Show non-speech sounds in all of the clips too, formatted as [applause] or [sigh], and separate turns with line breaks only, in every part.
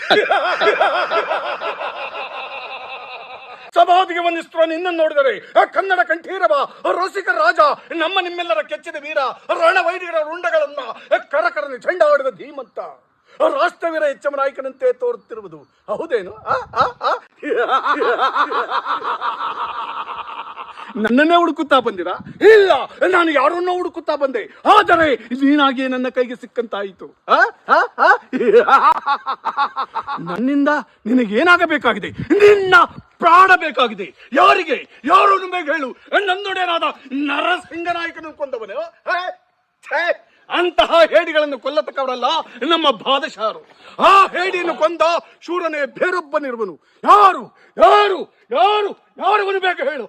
[laughs] ಸಭಾದಿಗೆ ವಂದಿಸುವ ನಿನ್ನನ್ನು ನೋಡಿದರೆ. ಕನ್ನಡ ಕಂಠೀರವ ರಸಿಕ ರಾಜ, ನಮ್ಮ ನಿಮ್ಮೆಲ್ಲರ ಕೆಚ್ಚಿದ ವೀರ ರಣವೈರಿಗಳ ರುಂಡಗಳನ್ನ ಕರಕರನೆ ಹೊಡೆದ ಧೀಮಂತ. ರಾಷ್ಟ್ರವೀರ ಹೆಚ್ಚಮ ನಾಯಕನಂತೆ ತೋರುತ್ತಿರುವುದು. ಹೌದೇನು? ಆ? ನನ್ನನ್ನೇ ಹುಡುಕುತ್ತಾ ಬಂದಿರಾ? ಇಲ್ಲ ನಾನು ಯಾರನ್ನೋ ಹುಡುಕುತ್ತಾ ಬಂದೆ. ಆದರೆ ನೀನಾಗಿ ನನ್ನ ಕೈಗೆ ಸಿಕ್ಕಂತಾಯಿತು? ನನ್ನಿಂದ ನಿನಗೇನಾಗಬೇಕಾಗಿದೆ? ನಿನ್ನ ಪ್ರಾಣ ಬೇಕಾಗಿದೆ. ಯಾರಿಗೆ? ಯಾರು ನಿಮಗೆ ಹೇಳು? ನನ್ನೊಡೆಯನಾದ ನರಸಿಂಗನಾಯಕನು ಕೊಂದವನು! ಅಂತಹ ಹೇಡಿಗಳನ್ನು ಕೊಲ್ಲತಕ್ಕವರಲ್ಲ, ನಮ್ಮ ಬಾದಶಾರು ಆ ಹೇಡಿಯನ್ನು ಕೊಂದ ಶೂರನೇ ಬೇರೊಬ್ಬನಿರುವನು ಯಾರು? ಯಾರು? ಯಾರು? ಯಾರು ಬೇಕು ಹೇಳು.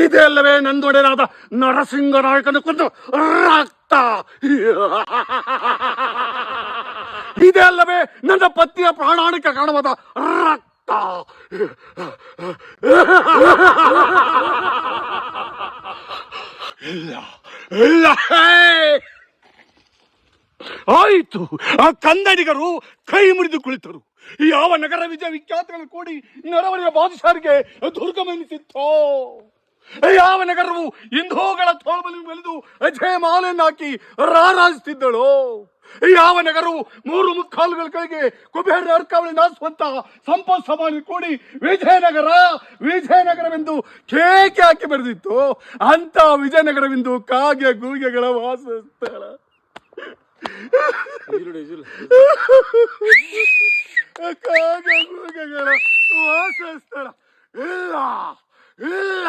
ಇದೇ ಅಲ್ಲವೇ ನಂದೊಡೆಯನಾದ ನರಸಿಂಗನಾಯಕನು ಕೊಂದು ರಕ್ತ. ಇದೇ ಅಲ್ಲವೇ ನನ್ನ ಪತಿಯ ಪ್ರಾಣಾಣಿಕ ಕಾಣವಾದ ರಕ್ತ. ಇಲ್ಲ! ಆಯಿತು, ಆ ಕನ್ನಡಿಗರು ಕೈ ಮುರಿದು ಕುಳಿತರು. ಯಾವ ನಗರ ವಿಜಯ ವಿಖ್ಯಾತಗಳು ಕೂಡಿ ನರವರಿಯ ಬಾದಶಾರಿಗೆ ದುರ್ಗಮನಿಸಿತ್ತೋ. ಯಾವ ನಗರವು ಇಂಧೋಗಳ ತೋಳ್ಬಲಿ ಬೆಳೆದು ಅಜಯ ಮಾಲೆಯನ್ನು ಹಾಕಿ ರಾರಾಜಿಸುತ್ತಿದ್ದಳು. ಯಾವ ನಗರವು ಮೂರು ಮುಕ್ಕಾಲುಗಳ ಕೈಗೆ ಕುಬೇರ ಅರ್ಕಾವಳಿ ನಾಸುವಂತ ಸಂಪತ್ ಸಮಾನ ಕೂಡಿ ವಿಜಯನಗರ ವಿಜಯನಗರವೆಂದು ಕೇಕೆ ಹಾಕಿ ಬರೆದಿತ್ತು. ಅಂತ ವಿಜಯನಗರವೆಂದು ಕಾಗೆ ಗೂಗೆಗಳ ವಾಸಸ್ಥಳ. ಕಾಗೆ ಗೂಗೆಗಳ ವಾಸಸ್ಥಳ. ಇಲ್ಲ ಇಲ್ಲ.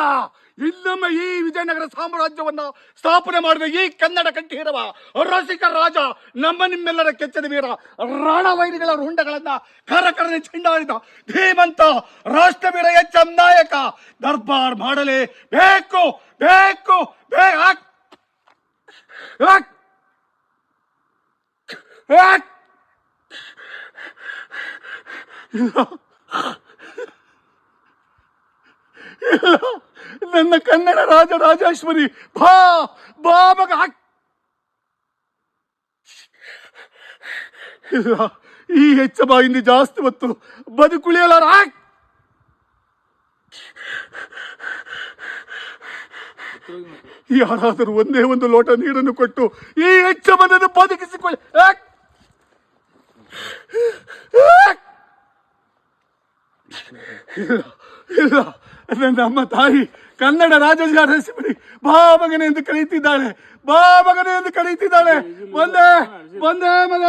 ಇನ್ನೊಮ್ಮೆ ಈ ವಿಜಯನಗರ ಸಾಮ್ರಾಜ್ಯವನ್ನ ಸ್ಥಾಪನೆ ಮಾಡಿದ ಈ ಕನ್ನಡ ಕಂಠೀರವ ರಸಿಕ ರಾಜ, ನಮ್ಮ ನಿಮ್ಮೆಲ್ಲರ ಕೆಚ್ಚದ ವೀರ, ರಣವೈರಿಗಳ ರುಂಡಗಳನ್ನ ಕರಕರನೆ ಚೆಂಡಾಡಿದ ಧೀಮಂತ ರಾಷ್ಟ್ರವೀರ ಎಚ್ ಎಂ ನಾಯಕ. ದರ್ಬಾರ್ ಮಾಡಲೇ ಬೇಕು ಬೇಕು, ಬೇ ಹಾಕ್- ಹಾಕ್- ಹಾಕ್. ನನ್ನ ಕನ್ನಡ ರಾಜ ರಾಜೇಶ್ವರಿ, ಬಾ ಬಾ ಮಗ ಈ ಹೆಚ್ಚ ಬಾಯಿಂದ ಜಾಸ್ತಿ ಹೊತ್ತು ಬದುಕುಳಿಯಲಾರ. ಯಾರಾದರೂ ಒಂದೇ ಒಂದು ಲೋಟ ನೀರನ್ನು ಕೊಟ್ಟು ಈ ಹೆಚ್ಚ ಮನನ್ನು ಬದುಕಿಸಿಕೊಳ್ಳಿ. ಇಲ್ಲ ಇಲ್ಲ ನನ್ನ ಅಮ್ಮ ತಾಯಿ ಕನ್ನಡ ರಾಜರಾಜೇಶ್ವರಿ ಬಾ ಮಗನೇ ಎಂದು ಕರೀತಿದ್ದಾಳೆ ಬಾ ಮಗನೇ ಎಂದು ಕರೀತಿದ್ದಾಳೆ ಬಂದೆ ಬಂದೆ ಮಗ